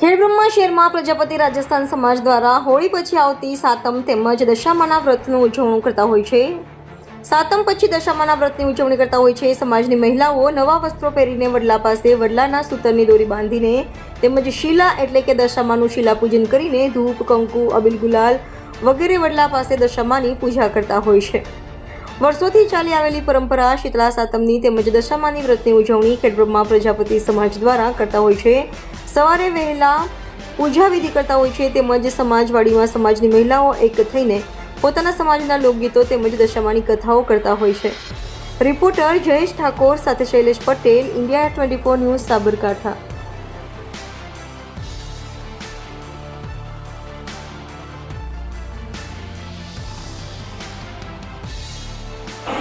ખેડબ્રહ્મા શહેરમાં પ્રજાપતિ રાજસ્થાન સમાજ દ્વારા હોળી પછી આવતી સાતમ તેમજ દશામાના વ્રતનું ઉજવણું કરતા હોય છે. સાતમ પછી દશામાના વ્રતની ઉજવણી કરતા હોય છે. સમાજની મહિલાઓ નવા વસ્ત્રો પહેરીને વડલા પાસે વડલાના સૂતરની દોરી બાંધીને તેમજ શીલા એટલે કે દશામાનું શીલા પૂજન કરીને ધૂપ, કંકુ, અબિલ ગુલાલ વગેરે વડલા પાસે દશામાની પૂજા કરતા હોય છે. વર્ષોથી ચાલી આવેલી પરંપરા શીતળા સાતમની તેમજ દશામાની વ્રતની ઉજવણી ખેડબ્રહ્મા પ્રજાપતિ સમાજ દ્વારા કરતા હોય છે. સવારે વહેલા પૂજા વિધિ કરતા હોય છે તેમજ સમાજવાડીમાં સમાજની મહિલાઓ એક થઈને પોતાના સમાજના લોકગીતો તેમજ દશામાની કથાઓ કરતા હોય છે. રિપોર્ટર જયેશ ઠાકોર સાથે Shailesh Patel India twenty four news, Sabarkantha.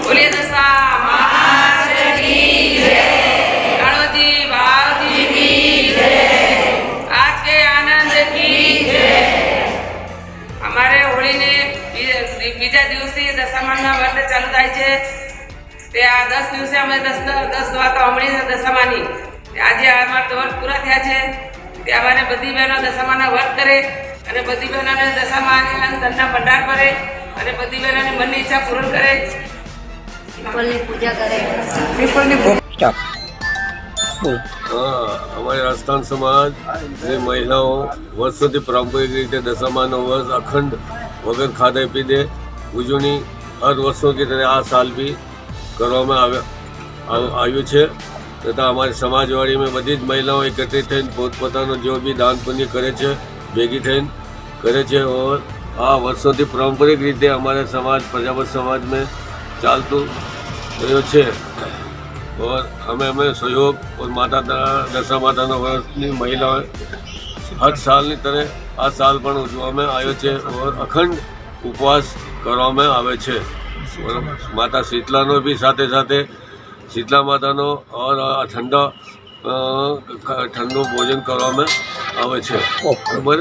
બોલીએ બીજા દિવસથી દશામાના વ્રત ચાલુ થાય છે તે આ દસ દિવસે અમે દસ દસ વાતો હમણી દશામાની. આજે અમારા દોર પૂરા થયા છે. તે અમારે બધી બહેનો દશામાના વ્રત કરે અને બધી બહેનોને દશામાં ધનના ભંડાર કરે અને બધી બહેનોની મનની ઈચ્છા પૂર્ણ કરે. પીપલની પૂજા કરે. હા અમારી રાજસ્થાન સમાજની મહિલાઓ વર્ષોથી પારંપરિક રીતે દશામાનો વર્ષ અખંડ વગર ખાધે પીધે ઉજવણી હર વર્ષોથી તેને આ સાલ બી કરવામાં આવે, આવ્યું છે. તથા અમારી સમાજવાડીમાં બધી જ મહિલાઓ એકત્રિત થઈને પોતપોતાનો જો બી દાન પુણ્ય કરે છે, ભેગી થઈને કરે છે. ઓર આ વર્ષોથી પારંપરિક રીતે અમારા સમાજ, પ્રજાપત સમાજમાં ચાલતું રહ્યો છે. ઓર અમે અમે સહયોગ ઓર માતા, દશા માતાના વર્ષની મહિલાઓ હજ સાલની તરે આ સાલ પણ ઉજવવામાં આવ્યો છે. અખંડ ઉપવાસ કરવામાં આવે છે. માતા શીતલાનો બી સાથે સાથે શીતલા માતાનો ઓર ઠંડા ઠંડુ ભોજન કરવામાં આવે છે. બરાબર?